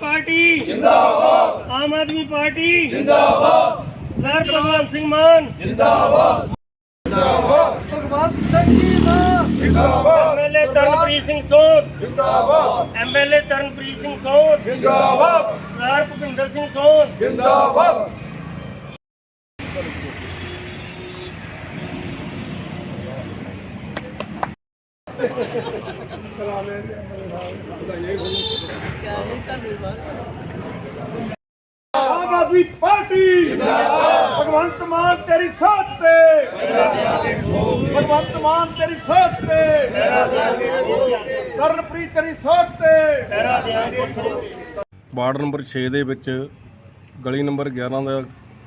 Party. ਜਿੰਦਾਬਾਦ। Aam Aadmi party. ਜਿੰਦਾਬਾਦ। ਸਰਦਾਰ ਭਗਵੰਤ ਸਿੰਘ ਮਾਨ। Bhagwant Singh ji MLA Taranpreet Singh ਸੋਧ ਜਿੰਦਾਬਾਦ। ਐਮਐਲਏ ਤਰਨਪ੍ਰੀਤ ਸਿੰਘ ਸੋਧ ਜਿੰਦਾਬਾਦ। ਸਰਦਾਰ ਭੁਪਿੰਦਰ ਸਿੰਘ ਸੋਧ ਜਿੰਦਾਬਾਦ। ਆਮ ਆਦਮੀ ਪਾਰਟੀ। ਜਿੰਦਾਬਾਦ ਭਗਵੰਤ ਮਾਨ ਤੇਰੀ ਸਾਥ ਤੇ। ਭਗਵੰਤ ਮਾਨ ਤੇਰੀ ਸਾਥ ਤੇ। ਕਰਨਪ੍ਰੀਤ ਤੇਰੀ ਸਾਥ ਤੇ। ਵਾਰਡ ਨੰਬਰ 6 ਦੇ ਵਿੱਚ ਗਲੀ ਨੰਬਰ 11 ਦਾ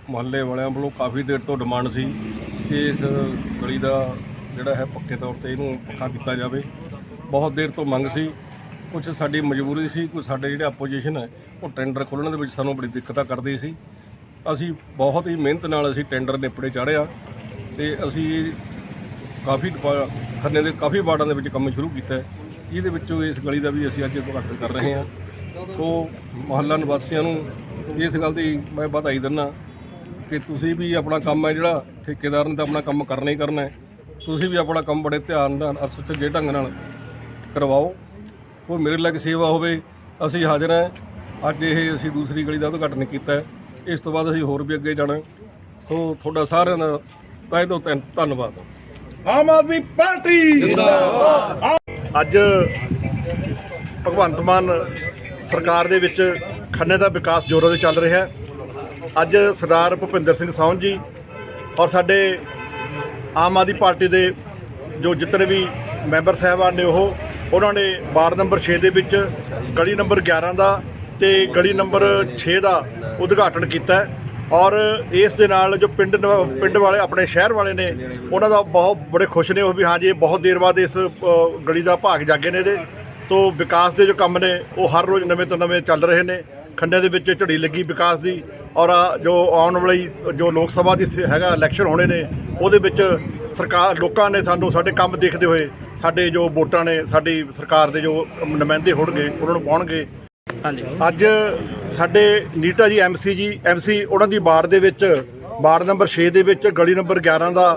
ਮੁਹੱਲੇ ਵਾਲਿਆਂ ਵੱਲੋਂ ਕਾਫੀ ਦੇਰ ਤੋਂ ਡਿਮਾਂਡ ਸੀ ਕਿ ਇਸ ਗਲੀ ਦਾ ਜਿਹੜਾ ਹੈ ਪੱਕੇ ਤੌਰ ਤੇ ਇਹਨੂੰ ਪੱਕਾ ਕੀਤਾ ਜਾਵੇ। ਬਹੁਤ ਦੇਰ ਤੋਂ ਮੰਗ ਸੀ। ਕੁਝ ਸਾਡੀ ਮਜਬੂਰੀ ਸੀ ਕੁਝ ਸਾਡੇ ਜਿਹੜੇ ਆਪੋਜੀਸ਼ਨ ਹੈ, ਉਹ ਟੈਂਡਰ ਖੋਲ੍ਹਣ ਦੇ ਵਿੱਚ ਸਾਨੂੰ ਬੜੀ ਦਿੱਕਤਾਂ ਕਰਦੀ ਸੀ। ਅਸੀਂ ਬਹੁਤ ਹੀ ਮਿਹਨਤ ਨਾਲ ਅਸੀਂ ਟੈਂਡਰ ਨੇਪੜੇ ਚਾੜਿਆ ਤੇ ਅਸੀਂ ਕਾਫੀ ਡਿਪਾ- ਖੰਨੇ ਦੇ ਕਾਫੀ ਵਾਰਡਾਂ ਦੇ ਵਿੱਚ ਕੰਮ ਸ਼ੁਰੂ ਕੀਤਾ ਹੈ। ਇਹਦੇ ਵਿੱਚੋਂ ਇਸ ਗਲੀ ਦਾ ਵੀ ਅਸੀਂ ਅੱਜ ਉਦਘਾਟਨ ਕਰ ਰਹੇ ਹਾਂ। ਸੋ ਮੁਹੱਲਾ ਨਿਵਾਸੀਆਂ ਨੂੰ ਇਸ ਗੱਲ ਦੀ ਮੈਂ ਵਧਾਈ ਦਿੰਦਾ ਕਿ ਤੁਸੀਂ ਵੀ ਆਪਣਾ ਕੰਮ ਹੈ ਜਿਹੜਾ, ਠੇਕੇਦਾਰ ਨੇ ਤਾਂ ਆਪਣਾ ਕੰਮ ਕਰਨਾ ਹੀ ਕਰਨਾ ਹੈ। ਤੁਸੀਂ ਵੀ ਆਪਣਾ ਕੰਮ ਬੜੇ ਧਿਆਨ ਨਾਲ ਅਰ ਸੁਚੱਜੇ ਢੰਗ ਨਾਲ ਕਰਵਾਓ। ਕੋਈ ਮੇਰੇ ਲੱਗ ਸੇਵਾ ਹੋਵੇ ਅਸੀਂ ਹਾਜ਼ਰ ਹਾਂ। ਅੱਜ ਇਹ ਅਸੀਂ ਦੂਸਰੀ ਗਲੀ ਦਾ ਉਦਘਾਟਨ ਕੀਤਾ। ਹੈ ਇਸ ਤੋਂ ਬਾਅਦ ਅਸੀਂ ਹੋਰ ਵੀ ਅੱਗੇ ਜਾਣਾ। ਸੋ ਤੁਹਾਡਾ ਸਾਰਿਆਂ ਦਾ ਤਹਿ ਤੋਂ ਧੰਨ- ਧੰਨਵਾਦ। ਆਮ ਆਦਮੀ ਪਾਰਟੀ। ਜਿੰਦਾਬਾਦ। ਅੱਜ ਭਗਵੰਤ ਮਾਨ ਸਰਕਾਰ ਦੇ ਵਿੱਚ ਖੰਨੇ ਦਾ ਵਿਕਾਸ ਜ਼ੋਰਾਂ ਤੇ ਚੱਲ ਰਿਹਾ। ਹੈ ਅੱਜ ਸਰਦਾਰ ਭੁਪਿੰਦਰ ਸਿੰਘ ਸੌਨ ਜੀ ਔਰ ਸਾਡੇ ਆਮ ਆਦਮੀ ਪਾਰਟੀ ਦੇ ਜੋ ਜਿਤਨੇ ਵੀ ਮੈਂਬਰ ਸਾਹਿਬਾਨ ਨੇ ਉਹ, ਉਹਨਾਂ ਨੇ ਵਾਰਡ ਨੰਬਰ 6 ਦੇ ਵਿੱਚ ਗਲੀ ਨੰਬਰ 11 ਦਾ ਤੇ ਗਲੀ ਨੰਬਰ 6 ਦਾ ਉਦਘਾਟਨ ਕੀਤਾ ਔਰ ਇਸ ਦੇ ਨਾਲ ਜੋ ਪਿੰਡ ਪਿੰਡ ਵਾਲੇ ਆਪਣੇ ਸ਼ਹਿਰ ਵਾਲੇ ਨੇ, ਉਹਨਾਂ ਦਾ ਬਹੁਤ, ਬੜੇ ਖੁਸ਼ ਨੇ ਉਹ ਵੀ ਹਾਂਜੀ ਬਹੁਤ ਦੇਰ ਬਾਅਦ ਇਸ ਗਲੀ ਦਾ ਭਾਗ ਜਾਗੇ ਨੇ ਇਹਦੇ। ਤੋਂ ਵਿਕਾਸ ਦੇ ਜੋ ਕੰਮ ਨੇ, ਉਹ ਹਰ ਰੋਜ਼ ਨਵੇਂ ਤੋਂ ਨਵੇਂ ਚੱਲ ਰਹੇ ਨੇ। ਖੰਡੇ ਦੇ ਵਿੱਚ ਝੜੀ ਲੱਗੀ ਵਿਕਾਸ ਦੀ। ਔਰ ਜੋ ਆਉਣ ਵਾਲੀ ਜੋ ਲੋਕ ਸਭਾ ਦੀ ਹੈਗਾ ਇਲੈਕਸ਼ਨ ਹੋਣੇ ਨੇ ਉਹਦੇ ਵਿੱਚ ਸਰਕਾਰ ਲੋਕਾਂ ਨੇ ਸਾਨੂੰ ਸਾਡੇ ਕੰਮ ਦੇਖਦੇ ਹੋਏ ਸਾਡੇ ਜੋ ਵੋਟਾਂ ਨੇ ਸਾਡੀ ਸਰਕਾਰ ਦੇ ਜੋ ਨੁਮਾਇੰਦੇ ਹੋਣਗੇ ਉਹਨਾਂ ਨੂੰ ਪਾਉਣਗੇ। ਅੱਜ ਸਾਡੇ ਨੀਟਾ ਜੀ ਐਮਸੀ ਜੀ ਐਮਸੀ ਉਹਨਾਂ ਦੀ ਵਾਰਡ ਦੇ ਵਿੱਚ ਵਾਰਡ ਨੰਬਰ 6 ਦੇ ਵਿੱਚ ਗਲੀ ਨੰਬਰ 11 ਦਾ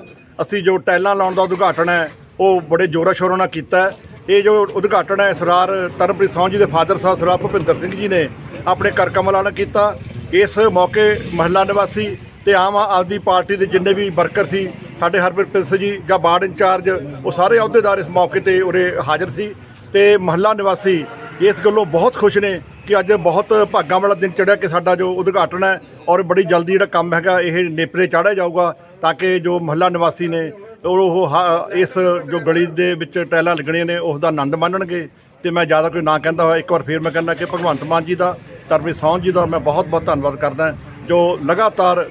ਅਸੀਂ ਜੋ ਟੈਲਾਂ ਲਾਉਣ ਦਾ ਉਦਘਾਟਨ ਹੈ ਉਹ ਬੜੇ ਜ਼ੋਰਾਂ ਸ਼ੋਰਾਂ ਨਾਲ ਕੀਤਾ ਇਹ ਜੋ ਉਦਘਾਟਨ ਹੈ ਸਰਦਾਰ ਤਰਨਪ੍ਰੀਤ ਸੌਂ ਜੀ ਦੇ ਫਾਦਰ ਸਾਹਿਬ ਸਰਦਾਰ ਭੁਪਿੰਦਰ ਸਿੰਘ ਜੀ ਨੇ ਆਪਣੇ ਕਰ ਕਮਲਾਂ ਨਾਲ ਕੀਤਾ। ਇਸ ਮੌਕੇ ਮਹੱਲਾ ਨਿਵਾਸੀ ਤੇ ਆਮ ਆਦਮੀ ਪਾਰਟੀ ਦੇ ਜਿੰਨੇ ਵੀ ਵਰਕਰ ਸੀ, ਸਾਡੇ ਹਰਪ੍ਰੀਤ ਪਿੰਸ ਜੀ ਜਾਂ ਵਾਰਡ ਇੰਚਾਰਜ, ਉਹ ਸਾਰੇ ਅਹੁਦੇਦਾਰ ਇਸ ਮੌਕੇ ਤੇ ਉਰੇ ਹਾਜ਼ਰ ਸੀ ਤੇ ਮਹੱਲਾ ਨਿਵਾਸੀ ਇਸ ਗੱਲੋਂ ਬਹੁਤ ਖੁਸ਼ ਨੇ ਕਿ ਅੱਜ ਬਹੁਤ ਭਾਗਾਂ ਵਾਲਾ ਦਿਨ ਚੜਿਆ ਕਿ ਸਾਡਾ ਜੋ ਉਦਘਾਟਨ ਹੈ ਔਰ ਬੜੀ ਜਲਦੀ ਜਿਹੜਾ ਕੰਮ ਹੈਗਾ ਇਹ ਨੇਪਰੇ ਚਾੜਿਆ ਜਾਊਗਾ ਤਾਂ ਕਿ ਜੋ ਮਹੱਲਾ ਨਿਵਾਸੀ ਨੇ ਉਹ ਉਹ ਇਸ ਜੋ ਗਲੀ ਦੇ ਵਿੱਚ ਟੈਲਾਂ ਲੱਗਣੀਆਂ ਨੇ ਉਸ ਦਾ ਆਨੰਦ ਮਾਣਨਗੇ ਤੇ ਮੈਂ ਜ਼ਿਆਦਾ ਕੋਈ ਨਾ ਕਹਿੰਦਾ ਹੋਇਆ ਇੱਕ ਵਾਰ ਫੇਰ ਮੈਂ ਕਹਿੰਦਾ ਕਿ ਭਗਵੰਤ ਮਾਨ ਜੀ ਦਾ ਤਰਵੀ ਸੌਂ ਜੀ ਦਾ ਮੈਂ ਬਹੁਤ ਬਹੁਤ ਧੰਨਵਾਦ ਕਰਦਾ ਜੋ ਲਗਾਤਾਰ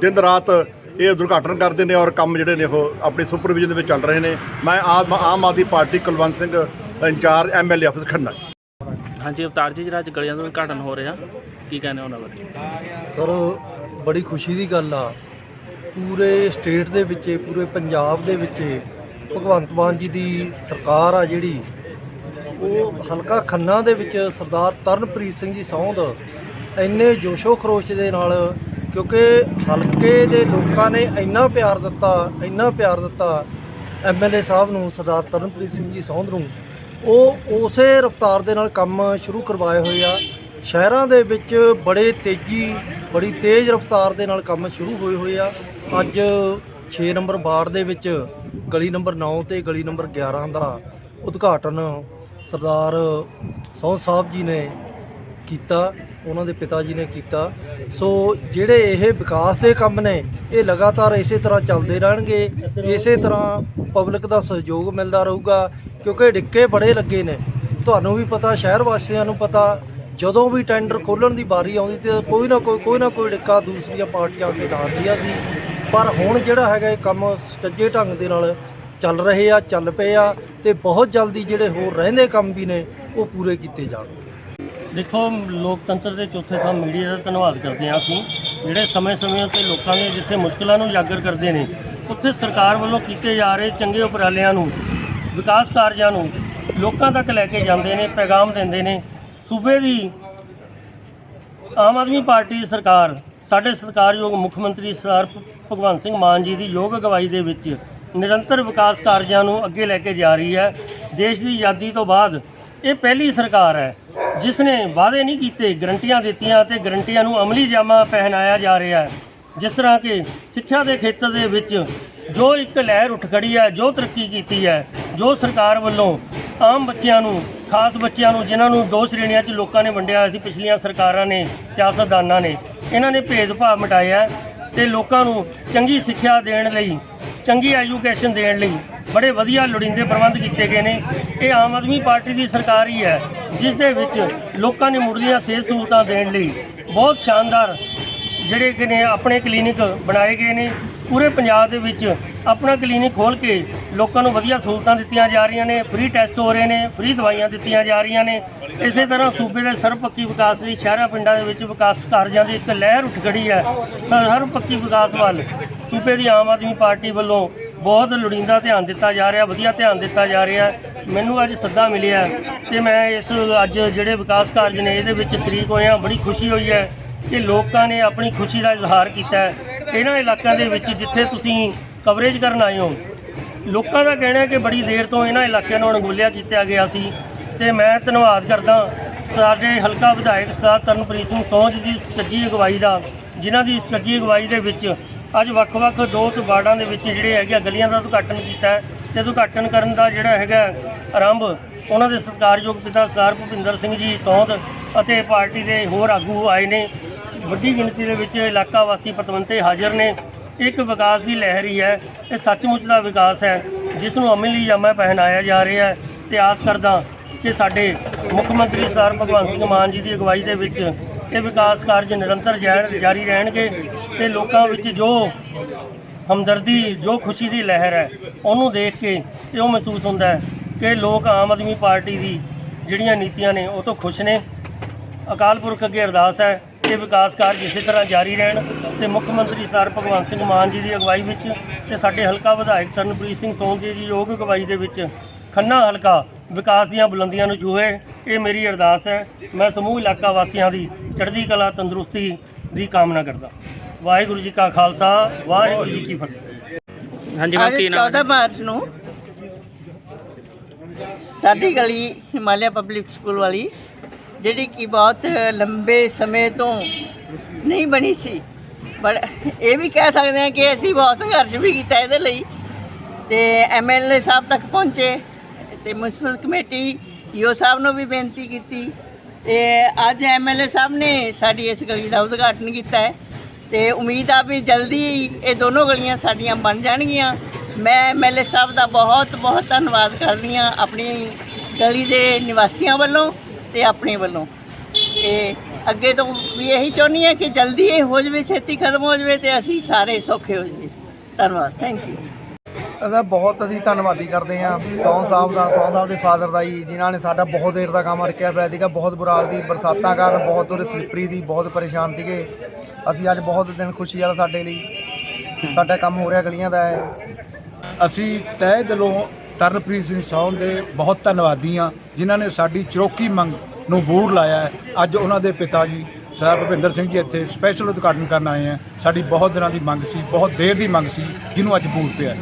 ਦਿਨ ਰਾਤ ਇਹ ਉਦਘਾਟਨ ਕਰਦੇ ਨੇ ਔਰ ਕੰਮ ਜਿਹੜੇ ਨੇ ਉਹ ਆਪਣੀ ਸੁਪਰਵਿਜ਼ਨ ਦੇ ਵਿੱਚ ਚੱਲ ਰਹੇ ਨੇ। ਮੈਂ Aam Aam Aadmi Party Kulwant Singh incharge MLA office Khanna. ਹਾਂਜੀ ਅਵਤਾਰ ਜੀ ਜਿਹੜਾ ਅੱਜ ਗਲੀਆਂ ਦਾ ਉਦਘਾਟਨ ਹੋ ਰਿਹਾ ਕੀ ਕਹਿੰਦੇ ਉਹਨਾਂ ਬਾਰੇ? ਸਰ ਬੜੀ ਖੁਸ਼ੀ ਦੀ ਗੱਲ ਆ। ਪੂਰੇ ਸਟੇਟ ਦੇ ਵਿੱਚ ਪੂਰੇ ਪੰਜਾਬ ਦੇ ਵਿੱਚ ਭਗਵੰਤ ਮਾਨ ਜੀ ਦੀ ਸਰਕਾਰ ਆ ਜਿਹੜੀ ਉਹ ਹਲਕਾ ਖੰਨਾ ਦੇ ਵਿੱਚ ਸਰਦਾਰ ਤਰਨਪ੍ਰੀਤ ਸਿੰਘ ਜੀ ਸੌਂਦ ਇੰਨੇ ਜੋਸ਼ੋ ਖਰੋਸ਼ ਦੇ ਨਾਲ, ਕਿਉਂਕਿ ਹਲਕੇ ਦੇ ਲੋਕਾਂ ਨੇ ਇੰਨਾ ਪਿਆਰ ਦਿੱਤਾ, ਇੰਨਾ ਪਿਆਰ ਦਿੱਤਾ ਐਮਐਲਏ ਸਾਹਿਬ ਨੂੰ, ਸਰਦਾਰ ਤਰਨਪ੍ਰੀਤ ਸਿੰਘ ਜੀ ਸੌਂਦ ਨੂੰ। ਉਹ ਉਸੇ ਰਫ਼ਤਾਰ ਦੇ ਨਾਲ ਕੰਮ ਸ਼ੁਰੂ ਕਰਵਾਏ ਹੋਏ ਆ। ਸ਼ਹਿਰਾਂ ਦੇ ਵਿੱਚ ਬੜੇ ਤੇਜ਼ੀ, ਬੜੀ ਤੇਜ਼ ਰਫ਼ਤਾਰ ਦੇ ਨਾਲ ਕੰਮ ਸ਼ੁਰੂ ਹੋਏ ਹੋਏ ਆ। ਅੱਜ 6 ਨੰਬਰ ਵਾਰਡ ਦੇ ਵਿੱਚ, ਗਲੀ ਨੰਬਰ 9 ਤੇ ਗਲੀ ਨੰਬਰ 11 ਦਾ ਉਦਘਾਟਨ ਸਰਦਾਰ ਸੌ ਸਾਹਿਬ ਜੀ ਨੇ ਕੀਤਾ, ਉਹਨਾਂ ਦੇ ਪਿਤਾ ਜੀ ਨੇ ਕੀਤਾ। ਸੋ ਜਿਹੜੇ ਇਹ ਵਿਕਾਸ ਦੇ ਕੰਮ ਨੇ, ਇਹ ਲਗਾਤਾਰ ਇਸੇ ਤਰ੍ਹਾਂ ਚੱਲਦੇ ਰਹਿਣਗੇ। ਇਸੇ ਤਰ੍ਹਾਂ ਪਬਲਿਕ ਦਾ ਸਹਿਯੋਗ ਮਿਲਦਾ ਰਹੂਗਾ, ਕਿਉਂਕਿ ਡਿੱਕੇ ਬੜੇ ਲੱਗੇ ਨੇ। ਤੁਹਾਨੂੰ ਵੀ ਪਤਾ, ਸ਼ਹਿਰ ਵਾਸੀਆਂ ਨੂੰ ਪਤਾ, ਜਦੋਂ ਵੀ ਟੈਂਡਰ ਖੋਲਣ ਦੀ ਵਾਰੀ ਆਉਂਦੀ ਤੇ ਕੋਈ ਨਾ ਕੋਈ ਕੋਈ ਨਾ ਕੋਈ ਡਿੱਕਾ ਦੂਸਰੀਆਂ ਪਾਰਟੀਆਂ ਅੱਗੇ ਲਾਉਂਦੀਆਂ ਸੀ ਪਰ ਹੁਣ ਜਿਹੜਾ ਹੈਗਾ ਇਹ ਕੰਮ ਸੁਚੱਜੇ ਢੰਗ ਦੇ ਨਾਲ ਚੱਲ ਰਹੇ ਆ, ਚੱਲ ਪਏ ਆ ਤੇ ਬਹੁਤ ਜਲਦੀ ਜਿਹੜੇ ਹੋਰ ਰਹਿੰਦੇ ਕੰਮ ਵੀ ਨੇ, ਉਹ ਪੂਰੇ ਕੀਤੇ ਜਾਣਗੇ ਦੇਖੋ, ਲੋਕਤੰਤਰ ਦੇ ਚੌਥੇ ਥੰਮ ਮੀਡੀਆ ਦਾ ਧੰਨਵਾਦ ਕਰਦੇ ਹਾਂ ਅਸੀਂ। ਜਿਹੜੇ ਸਮੇਂ-ਸਮੇਂ ਉੱਤੇ ਲੋਕਾਂ ਦੇ ਜਿੱਥੇ ਮੁਸ਼ਕਲਾਂ ਨੂੰ ਉਜਾਗਰ ਕਰਦੇ ਨੇ, ਉੱਥੇ ਸਰਕਾਰ ਵੱਲੋਂ ਕੀਤੇ ਜਾ ਰਹੇ ਚੰਗੇ ਉਪਰਾਲਿਆਂ ਨੂੰ, ਵਿਕਾਸ ਕਾਰਜਾਂ ਨੂੰ ਲੋਕਾਂ ਤੱਕ ਲੈ ਕੇ ਜਾਂਦੇ ਨੇ, ਪੈਗਾਮ ਦਿੰਦੇ ਨੇ। ਸੂਬੇ ਦੀ ਆਮ ਆਦਮੀ ਪਾਰਟੀ ਦੀ ਸਰਕਾਰ, ਸਾਡੇ ਸਤਿਕਾਰਯੋਗ ਮੁੱਖ ਮੰਤਰੀ ਸਰਦਾਰ ਭਗਵੰਤ ਸਿੰਘ ਮਾਨ ਜੀ ਦੀ ਯੋਗ ਅਗਵਾਈ ਦੇ ਵਿੱਚ ਨਿਰੰਤਰ ਵਿਕਾਸ ਕਾਰਜਾਂ ਨੂੰ ਅੱਗੇ ਲੈ ਕੇ ਜਾ ਰਹੀ ਹੈ। ਦੇਸ਼ ਦੀ ਆਜ਼ਾਦੀ ਤੋਂ ਬਾਅਦ ਇਹ ਪਹਿਲੀ ਸਰਕਾਰ ਹੈ ਜਿਸ ਨੇ ਵਾਅਦੇ ਨਹੀਂ ਕੀਤੇ, ਗਰੰਟੀਆਂ ਦਿੱਤੀਆਂ ਤੇ ਗਰੰਟੀਆਂ ਨੂੰ ਅਮਲੀ ਜਾਮਾ ਪਹਿਨਾਇਆ ਜਾ ਰਿਹਾ ਹੈ। ਜਿਸ ਤਰ੍ਹਾਂ ਕਿ ਸਿੱਖਿਆ ਦੇ ਖੇਤਰ ਦੇ ਵਿੱਚ ਜੋ ਇੱਕ ਲਹਿਰ ਉੱਠ ਖੜੀ ਹੈ, ਜੋ ਤਰੱਕੀ ਕੀਤੀ ਹੈ, ਜੋ ਸਰਕਾਰ ਵੱਲੋਂ ਆਮ ਬੱਚਿਆਂ ਨੂੰ, ਖਾਸ ਬੱਚਿਆਂ ਨੂੰ, ਜਿਨ੍ਹਾਂ ਨੂੰ ਦੋ ਸ਼੍ਰੇਣੀਆਂ 'ਚ ਲੋਕਾਂ ਨੇ ਵੰਡਿਆ ਸੀ ਪਿਛਲੀਆਂ ਸਰਕਾਰਾਂ ਨੇ, ਸਿਆਸਤਦਾਨਾਂ ਨੇ, ਇਹਨਾਂ ਨੇ ਭੇਦਭਾਵ ਮਿਟਾਇਆ ਹੈ ਤੇ ਲੋਕਾਂ ਨੂੰ ਚੰਗੀ ਸਿੱਖਿਆ ਦੇਣ ਲਈ ਚੰਗੀ ਐਜੂਕੇਸ਼ਨ ਦੇਣ ਲਈ ਬੜੇ ਵਧੀਆ ਲੋੜੀਂਦੇ ਪ੍ਰਬੰਧ ਕੀਤੇ ਗਏ ਨੇ। ਇਹ ਆਮ ਆਦਮੀ ਪਾਰਟੀ ਦੀ ਸਰਕਾਰ ਹੀ ਹੈ, ਜਿਸ ਦੇ ਵਿੱਚ ਲੋਕਾਂ ਨੇ ਮੁੱਢਲੀਆਂ ਸਿਹਤ ਸਹੂਲਤਾਂ ਦੇਣ ਲਈ ਬਹੁਤ ਸ਼ਾਨਦਾਰ ਜਿਹੜੇ ਕਿ ਨੇ ਆਪਣੇ ਕਲੀਨਿਕ ਬਣਾਏ ਗਏ ਨੇ। ਪੂਰੇ ਪੰਜਾਬ ਦੇ ਵਿੱਚ ਆਪਣਾ ਕਲੀਨਿਕ ਖੋਲ ਕੇ ਲੋਕਾਂ ਨੂੰ ਵਧੀਆ ਸਹੂਲਤਾਂ ਦਿੱਤੀਆਂ ਜਾ ਰਹੀਆਂ ਨੇ, ਫ੍ਰੀ ਟੈਸਟ ਹੋ ਰਹੇ ਨੇ, ਫ੍ਰੀ ਦਵਾਈਆਂ ਦਿੱਤੀਆਂ ਜਾ ਰਹੀਆਂ ਨੇ। ਇਸੇ ਤਰ੍ਹਾਂ ਸੂਬੇ ਦੇ ਸਰਬਪੱਖੀ ਵਿਕਾਸ ਲਈ ਸ਼ਹਿਰਾਂ, ਪਿੰਡਾਂ ਦੇ ਵਿੱਚ ਵਿਕਾਸ ਕਾਰਜਾਂ ਦੀ ਇੱਕ ਲਹਿਰ ਉੱਠ ਖੜੀ ਹੈ। ਸਰਬਪੱਖੀ ਵਿਕਾਸ ਵੱਲ ਸੂਬੇ ਦੀ ਆਮ ਆਦਮੀ ਪਾਰਟੀ ਵੱਲੋਂ ਬਹੁਤ ਲੋੜੀਂਦਾ ਧਿਆਨ ਦਿੱਤਾ ਜਾ ਰਿਹਾ, ਵਧੀਆ ਧਿਆਨ ਦਿੱਤਾ ਜਾ ਰਿਹਾ ਮੈਨੂੰ ਅੱਜ ਸੱਦਾ ਮਿਲਿਆ ਤੇ ਮੈਂ ਇਸ ਅੱਜ ਜਿਹੜੇ ਵਿਕਾਸ ਕਾਰਜ ਨੇ, ਇਹਦੇ ਵਿੱਚ ਸ਼ਰੀਕ ਹੋਇਆ ਬੜੀ ਖੁਸ਼ੀ ਹੋਈ ਹੈ ਕਿ ਲੋਕਾਂ ਨੇ ਆਪਣੀ ਖੁਸ਼ੀ ਦਾ ਇਜ਼ਹਾਰ ਕੀਤਾ ਹੈ। ਇਹਨਾਂ ਇਲਾਕਿਆਂ ਦੇ ਵਿੱਚ ਜਿੱਥੇ ਤੁਸੀਂ ਕਵਰੇਜ ਕਰਨ ਆਏ ਹੋ, ਲੋਕਾਂ ਦਾ ਕਹਿਣਾ ਹੈ ਕਿ ਬੜੀ ਦੇਰ ਤੋਂ ਇਹਨਾਂ ਇਲਾਕਿਆਂ ਨੂੰ ਅਣਗੋਲਿਆ ਕੀਤਾ ਗਿਆ ਸੀ ਤੇ ਮੈਂ ਧੰਨਵਾਦ ਕਰਦਾ ਸਾਡੇ ਹਲਕਾ ਵਿਧਾਇਕ ਸਰਦਾਰ ਤਰਨਪ੍ਰੀਤ ਸਿੰਘ ਸੋਹਜ ਦੀ ਸੱਜੀ ਅਗਵਾਈ ਦਾ, ਜਿਨ੍ਹਾਂ ਦੀ ਸੱਜੀ ਅਗਵਾਈ ਦੇ ਵਿੱਚ ਅੱਜ ਵੱਖ-ਵੱਖ ਦੋ ਵਾਰਡਾਂ ਦੇ ਵਿੱਚ ਜਿਹੜੇ ਹੈਗੇ ਆ, ਗਲੀਆਂ ਦਾ ਉਦਘਾਟਨ ਕੀਤਾ ਹੈ ਤੇ ਉਦਘਾਟਨ ਕਰਨ ਦਾ ਜਿਹੜਾ ਹੈਗਾ ਆਰੰਭ ਉਹਨਾਂ ਦੇ ਸਤਿਕਾਰਯੋਗ ਪਿਤਾ ਸਰਦਾਰ ਭੁਪਿੰਦਰ ਸਿੰਘ ਜੀ ਸੌਂਦ ਅਤੇ ਪਾਰਟੀ ਦੇ ਹੋਰ ਆਗੂ ਆਏ ਨੇ। ਵੱਡੀ ਗਿਣਤੀ ਦੇ ਵਿੱਚ ਇਲਾਕਾ ਵਾਸੀ ਪਤਵੰਤੇ ਹਾਜ਼ਰ ਨੇ। ਇੱਕ ਵਿਕਾਸ ਦੀ ਲਹਿਰ ਹੀ ਹੈ। ਇਹ ਸੱਚਮੁੱਚ ਦਾ ਵਿਕਾਸ ਹੈ, ਜਿਸ ਨੂੰ ਅਮਲੀ ਜਾਮਾ ਪਹਿਨਾਇਆ ਜਾ ਰਿਹਾ ਹੈ। ਤੇ ਆਸ ਕਰਦਾ ਕਿ ਸਾਡੇ ਮੁੱਖ ਮੰਤਰੀ ਸਰਦਾਰ ਭਗਵੰਤ ਸਿੰਘ ਮਾਨ ਜੀ ਦੀ ਅਗਵਾਈ ਦੇ ਵਿੱਚ ਇਹ ਵਿਕਾਸ ਕਾਰਜ ਨਿਰੰਤਰ ਜੈ- ਜਾਰੀ ਰਹਿਣਗੇ ਤੇ ਲੋਕਾਂ ਵਿੱਚ ਜੋ ਹਮਦਰਦੀ, ਜੋ ਖੁਸ਼ੀ ਦੀ ਲਹਿਰ ਹੈ, ਉਹਨੂੰ ਦੇਖ ਕੇ ਇਉਂ ਮਹਿਸੂਸ ਹੁੰਦਾ ਹੈ ਕਿ ਲੋਕ ਆਮ ਆਦਮੀ ਪਾਰਟੀ ਦੀ ਜਿਹੜੀਆਂ ਨੀਤੀਆਂ ਨੇ ਉਹ ਤੋਂ ਖੁਸ਼ ਨੇ। ਅਕਾਲ ਪੁਰਖ ਅੱਗੇ ਅਰਦਾਸ ਹੈ ਕਿ ਵਿਕਾਸ ਕਾਰਜ ਇਸੇ ਤਰ੍ਹਾਂ ਜਾਰੀ ਰਹਿਣ ਤੇ ਮੁੱਖ ਮੰਤਰੀ ਸਰਦਾਰ ਭਗਵੰਤ ਸਿੰਘ ਮਾਨ ਜੀ ਦੀ ਅਗਵਾਈ ਵਿੱਚ ਤੇ ਸਾਡੇ ਹਲਕਾ ਵਿਧਾਇਕ ਤਰਨਪ੍ਰੀਤ ਸਿੰਘ ਸੋਂਦੀ ਦੀ ਯੋਗ ਅਗਵਾਈ ਦੇ ਵਿੱਚ ਖੰਨਾ ਹਲਕਾ ਵਿਕਾਸ ਦੀਆਂ ਬੁਲੰਦੀਆਂ ਨੂੰ ਛੂਹੇ। ਇਹ ਮੇਰੀ ਅਰਦਾਸ ਹੈ। ਮੈਂ ਸਮੂਹ ਇਲਾਕਾ ਵਾਸੀਆਂ ਦੀ ਚੜ੍ਹਦੀ ਕਲਾ ਤੰਦਰੁਸਤੀ ਦੀ ਕਾਮਨਾ ਕਰਦਾ। ਵਾਹਿਗੁਰੂ ਜੀ ਕਾ ਖਾਲਸਾ ਵਾਹਿਗੁਰੂ ਜੀ ਕੀ ਫਤਿਹ। ਹਾਂਜੀ ਅੱਜ ਕੀ ਨਾਮ 14 ਮਾਰਚ ਨੂੰ ਸਾਡੀ ਗਲੀ ਹਿਮਾਲਿਆ ਪਬਲਿਕ ਸਕੂਲ ਵਾਲੀ ਜਿਹੜੀ ਕਿ ਬਹੁਤ ਲੰਬੇ ਸਮੇਂ ਤੋਂ ਨਹੀਂ ਬਣੀ ਸੀ। ਪਰ ਇਹ ਵੀ ਕਹਿ ਸਕਦੇ ਹਾਂ ਕਿ ਅਸੀਂ ਬਹੁਤ ਸੰਘਰਸ਼ ਵੀ ਕੀਤਾ ਇਹਦੇ ਲਈ। ਤੇ ਐਮਐਲਏ ਸਾਹਿਬ ਤੱਕ ਪਹੁੰਚੇ ਤੇ ਮਿਊਨਿਸਪਲ ਕਮੇਟੀ ਈਓ ਸਾਹਿਬ ਨੂੰ ਵੀ ਬੇਨਤੀ ਕੀਤੀ। ਤੇ ਅੱਜ ਐਮਐਲਏ ਸਾਹਿਬ ਨੇ ਸਾਡੀ ਇਸ ਗਲੀ ਦਾ ਉਦਘਾਟਨ ਕੀਤਾ ਹੈ। ਤੇ ਉਮੀਦ ਆ ਵੀ ਜਲਦੀ ਇਹ ਦੋਨੋਂ ਗਲੀਆਂ ਸਾਡੀਆਂ ਬਣ ਜਾਣਗੀਆਂ। ਮੈਂ ਐਮਐਲਏ ਸਾਹਿਬ ਦਾ ਬਹੁਤ ਬਹੁਤ ਧੰਨਵਾਦ ਕਰਦੀ ਹਾਂ ਆਪਣੀ ਗਲੀ ਦੇ ਨਿਵਾਸੀਆਂ ਵੱਲੋਂ। ਤੇ ਆਪਣੇ ਵੱਲੋਂ। ਤੇ ਅੱਗੇ ਤੋਂ ਵੀ ਇਹੀ ਚਾਹੁੰਦੀ ਹਾਂ ਕਿ ਜਲਦੀ ਇਹ ਹੋ ਜਾਵੇ ਛੇਤੀ ਖਤਮ ਹੋ ਜਾਵੇ ਤੇ ਅਸੀਂ ਸਾਰੇ ਸੌਖੇ ਹੋ ਜਾਈਏ। ਧੰਨਵਾਦ ਥੈਂਕ ਯੂ ਇਹਦਾ ਬਹੁਤ ਅਸੀਂ ਧੰਨਵਾਦੀ ਕਰਦੇ ਹਾਂ ਸੌਂ ਸਾਹਿਬ ਦਾ ਸੌਂ ਸਾਹਿਬ ਦੇ ਫਾਦਰ ਦਾ ਜੀ ਜਿਨ੍ਹਾਂ ਨੇ ਸਾਡਾ ਬਹੁਤ ਦੇਰ ਦਾ ਕੰਮ ਰੱਖਿਆ ਪਿਆ ਸੀਗਾ ਬਹੁਤ ਬੁਰਾ ਹਾਲ ਸੀ ਬਰਸਾਤਾਂ ਕਾਰਨ ਬਹੁਤ ਦੂਰ ਸਲਿੱਪਰੀ ਦੀ ਬਹੁਤ ਪਰੇਸ਼ਾਨ ਸੀਗੇ। ਅਸੀਂ ਅੱਜ ਬਹੁਤ ਦਿਨ ਖੁਸ਼ੀ ਵਾਲਾ ਸਾਡੇ ਲਈ ਸਾਡਾ ਕੰਮ ਹੋ ਰਿਹਾ ਗਲੀਆਂ ਦਾ ਹੈ। ਅਸੀਂ ਤਹਿ ਦਿਲੋਂ ਤਰਨਪ੍ਰੀਤ ਸਿੰਘ ਸੌਨ ਦੇ ਬਹੁਤ ਧੰਨਵਾਦੀ ਹਾਂ ਜਿਨ੍ਹਾਂ ਨੇ ਸਾਡੀ ਚਰੋਕੀ ਮੰਗ ਨੂੰ ਬੂਰ ਲਾਇਆ ਹੈ। ਅੱਜ ਉਹਨਾਂ ਦੇ ਪਿਤਾ ਜੀ ਸਰਦਾਰ ਭੁਪਿੰਦਰ ਸਿੰਘ ਜੀ ਇੱਥੇ ਸਪੈਸ਼ਲ ਉਦਘਾਟਨ ਕਰਨ ਆਏ ਹੈ। ਸਾਡੀ ਬਹੁਤ ਦਿਨਾਂ ਦੀ ਮੰਗ ਸੀ, ਬਹੁਤ ਦੇਰ ਦੀ ਮੰਗ ਸੀ, ਜਿਹਨੂੰ ਅੱਜ ਬੂਰ ਪਿਆ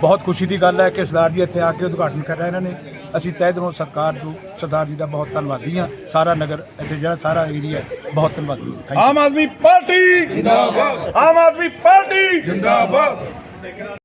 ਬਹੁਤ ਖੁਸ਼ੀ ਦੀ ਗੱਲ ਹੈ ਕਿ ਸਰਦਾਰ ਜੀ ਇੱਥੇ ਆ ਕੇ ਉਦਘਾਟਨ ਕਰ ਰਹੇ ਇਹਨਾਂ ਨੇ। ਅਸੀਂ ਤਹਿ ਦਿਲੋਂ ਸਰਕਾਰ ਨੂੰ, ਸਰਦਾਰ ਜੀ ਦਾ ਬਹੁਤ ਧੰਨਵਾਦੀ ਹਾਂ। ਸਾਰਾ ਨਗਰ ਇੱਥੇ ਜਿਹੜਾ ਸਾਰਾ ਏਰੀਆ ਬਹੁਤ ਧੰਨਵਾਦੀ ਆਮ ਆਦਮੀ ਪਾਰਟੀ ਜਿੰਦਾਬਾਦ। ਆਮ ਆਦਮੀ ਪਾਰਟੀ ਜਿੰਦਾਬਾਦ।